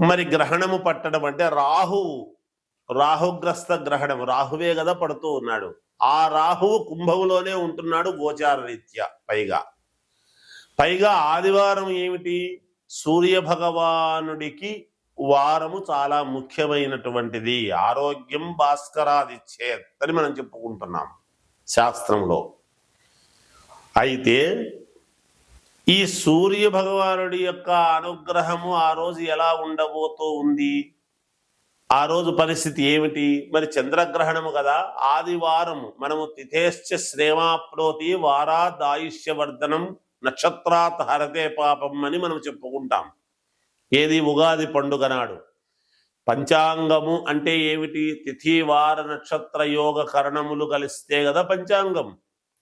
మరి గ్రహణము పట్టడం అంటే రాహువు రాహుగ్రస్త గ్రహణం. రాహువే కదా పడుతూ ఉన్నాడు. ఆ రాహువు కుంభములోనే ఉంటున్నాడు గోచార రీత్యా పైగా. పైగా ఆదివారం ఏమిటి? సూర్య భగవానుడికి వారము చాలా ముఖ్యమైనటువంటిది. ఆరోగ్యం భాస్కరాదిచ్చేత్ అని మనం చెప్పుకుంటున్నాం శాస్త్రంలో. అయితే ఈ సూర్య భగవానుడి యొక్క అనుగ్రహము ఆ రోజు ఎలా ఉండబోతూ ఉంది? ఆ రోజు పరిస్థితి ఏమిటి? మరి చంద్రగ్రహణము కదా ఆదివారము. మనము తిథేశ్చ శ్రేమాప్నోతి వారా దాయుష్యవర్ధనం నక్షత్రాత్ హరతే పాపం అని మనం చెప్పుకుంటాం. ఏది? ఉగాది పండుగ నాడు. పంచాంగము అంటే ఏమిటి? తిథి వార నక్షత్ర యోగ కరణములు కలిస్తే కదా పంచాంగం.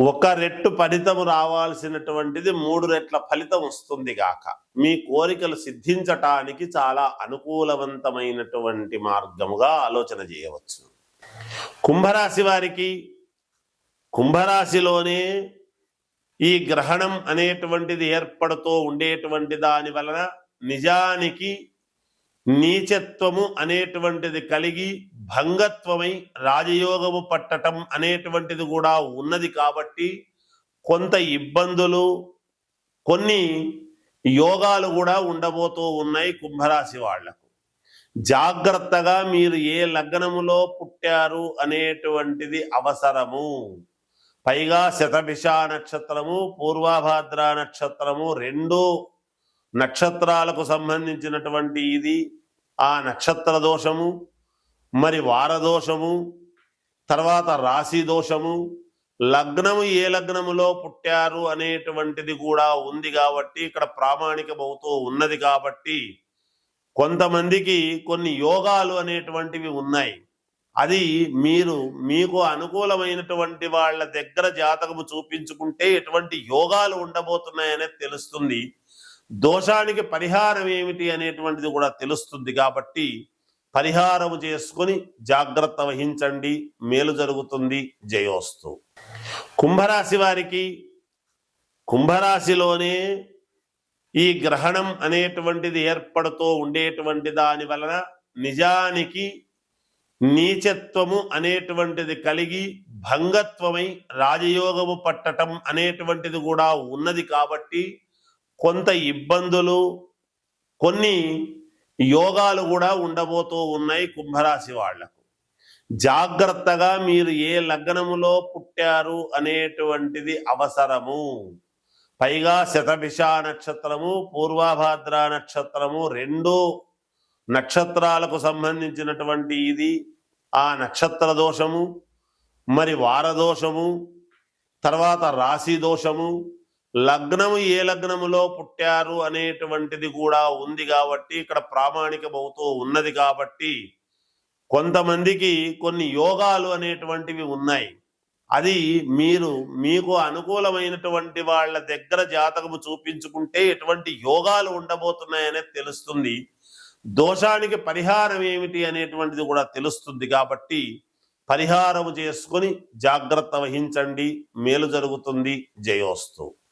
ఒక రెట్టు ఫలితము రావాల్సినటువంటిది మూడు రెట్ల ఫలితం వస్తుంది గాక. మీ కోరికలు సిద్ధించటానికి చాలా అనుకూలవంతమైనటువంటి మార్గముగా ఆలోచన చేయవచ్చు. కుంభరాశి వారికి కుంభరాశిలోనే ఈ గ్రహణం అనేటువంటిది ఏర్పడుతూ ఉండేటువంటి దాని వలన నిజానికి నీచత్వము అనేటువంటిది కలిగి భంగత్వమై రాజయోగము పట్టటం అనేటువంటిది కూడా ఉన్నది కాబట్టి కొంత ఇబ్బందులు కొన్ని యోగాలు కూడా ఉండబోతూ ఉన్నాయి కుంభరాశి వాళ్ళకు. జాగ్రత్తగా మీరు ఏ లగ్నములో పుట్టారు అనేటువంటిది అవసరము. పైగా శతభిష నక్షత్రము పూర్వాభాద్ర నక్షత్రము రెండు నక్షత్రాలకు సంబంధించినటువంటి ఇది ఆ నక్షత్ర దోషము. మరి వారదోషము తర్వాత రాశి దోషము లగ్నము ఏ లగ్నములో పుట్టారు అనేటువంటిది కూడా ఉంది కాబట్టి ఇక్కడ ప్రామాణికమవుతూ ఉన్నది కాబట్టి కొంతమందికి కొన్ని యోగాలు అనేటువంటివి ఉన్నాయి. అది మీరు మీకు అనుకూలమైనటువంటి వాళ్ళ దగ్గర జాతకము చూపించుకుంటే ఎటువంటి యోగాలు ఉండబోతున్నాయనేది తెలుస్తుంది. దోషానికి పరిహారం ఏమిటి అనేటువంటిది కూడా తెలుస్తుంది కాబట్టి పరిహారము చేసుకొని జాగ్రత్త వహించండి. మేలు జరుగుతుంది. జయోస్తు. కుంభరాశి వారికి కుంభరాశిలోనే ఈ గ్రహణం అనేటువంటిది ఏర్పడుతూ ఉండేటువంటి దాని వలన నిజానికి నీచత్వము అనేటువంటిది కలిగి భంగత్వమై రాజయోగము పట్టటం అనేటువంటిది కూడా ఉన్నది కాబట్టి కొంత ఇబ్బందులు కొన్ని యోగాలు కూడా ఉండబోతూ ఉన్నాయి కుంభరాశి వాళ్ళకు. జాగ్రత్తగా మీరు ఏ లగ్నములో పుట్టారు అనేటువంటిది అవసరము. పైగా శతభిష నక్షత్రము పూర్వాభాద్ర నక్షత్రము రెండు నక్షత్రాలకు సంబంధించినటువంటి ఇది ఆ నక్షత్ర దోషము మరి వారదోషము తర్వాత రాశి దోషము లగ్నము ఏ లగ్నములో పుట్టారు అనేటువంటిది కూడా ఉంది కాబట్టి ఇక్కడ ప్రామాణికమవుతూ ఉన్నది కాబట్టి కొంతమందికి కొన్ని యోగాలు అనేటువంటివి ఉన్నాయి. అది మీరు మీకు అనుకూలమైనటువంటి వాళ్ళ దగ్గర జాతకము చూపించుకుంటే ఎటువంటి యోగాలు ఉండబోతున్నాయనేది తెలుస్తుంది. దోషానికి పరిహారం ఏమిటి అనేటువంటిది కూడా తెలుస్తుంది కాబట్టి పరిహారము చేసుకొని జాగ్రత్త వహించండి. మేలు జరుగుతుంది. జయోస్తు.